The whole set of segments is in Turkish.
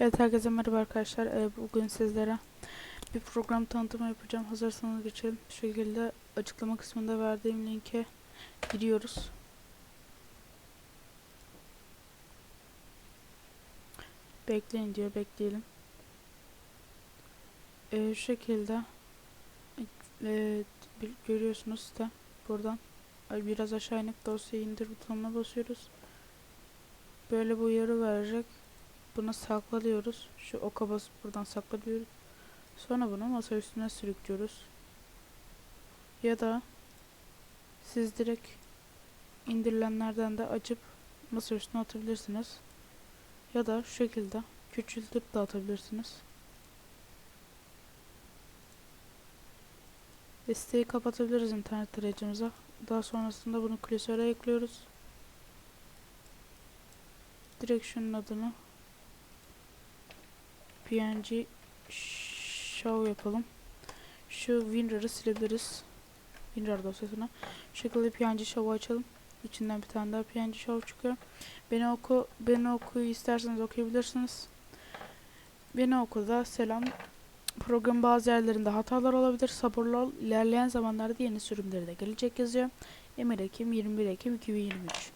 Evet herkese merhaba arkadaşlar. Ee, bugün sizlere bir program tanıtımı yapacağım. Hazırsanız geçelim. Şu şekilde açıklama kısmında verdiğim linke giriyoruz. Bekleyin diyor. Bekleyelim. Ee, şu şekilde e, bir- görüyorsunuz site buradan. Biraz aşağı inip dosyayı indir butonuna basıyoruz. Böyle bir uyarı verecek. Bunu sakla diyoruz. Şu oka basıp buradan sakla diyoruz. Sonra bunu masa üstüne sürüklüyoruz. Ya da siz direkt indirilenlerden de açıp masa üstüne atabilirsiniz. Ya da şu şekilde küçültüp de atabilirsiniz. Siteyi kapatabiliriz internet tarayıcımıza. Daha sonrasında bunu klasöre ekliyoruz. Direkt şunun adını PNG show yapalım. Şu WinRAR'ı silebiliriz. WinRAR dosyasına. Şu şekilde PNG show'u açalım. İçinden bir tane daha PNG show çıkıyor. Beni oku, beni okuyu isterseniz okuyabilirsiniz. Beni okuda selam. Programın bazı yerlerinde hatalar olabilir. Sabırlı ol. İlerleyen zamanlarda yeni sürümleri de gelecek yazıyor. Emir Ekim 21 Ekim 2023.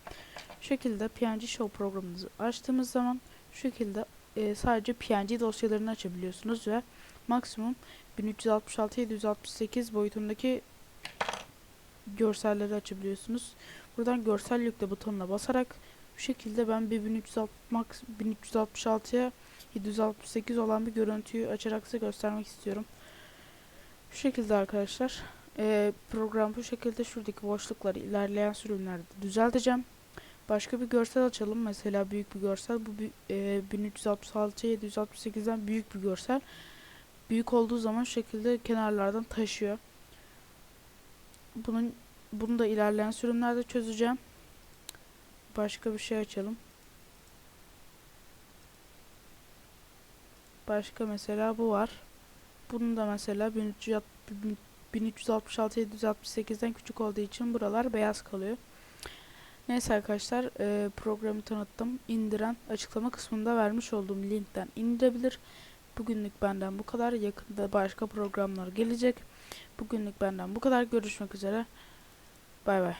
Şu şekilde PNG Show programınızı açtığımız zaman şu şekilde e, sadece PNG dosyalarını açabiliyorsunuz ve maksimum 1366-768 boyutundaki görselleri açabiliyorsunuz. Buradan görsel yükle butonuna basarak bu şekilde ben bir 1360 max 1366'ya 768 olan bir görüntüyü açarak size göstermek istiyorum. Şu şekilde arkadaşlar. E, program bu şekilde şuradaki boşlukları ilerleyen sürümlerde düzelteceğim. Başka bir görsel açalım. Mesela büyük bir görsel. Bu e, 1366'ya 768'den büyük bir görsel. Büyük olduğu zaman şekilde kenarlardan taşıyor. Bunun bunu da ilerleyen sürümlerde çözeceğim. Başka bir şey açalım. Başka mesela bu var. Bunun da mesela 1366 768'den küçük olduğu için buralar beyaz kalıyor. Neyse arkadaşlar e, programı tanıttım. İndiren açıklama kısmında vermiş olduğum linkten indirebilir. Bugünlük benden bu kadar. Yakında başka programlar gelecek. Bugünlük benden bu kadar. Görüşmek üzere. Bay bay.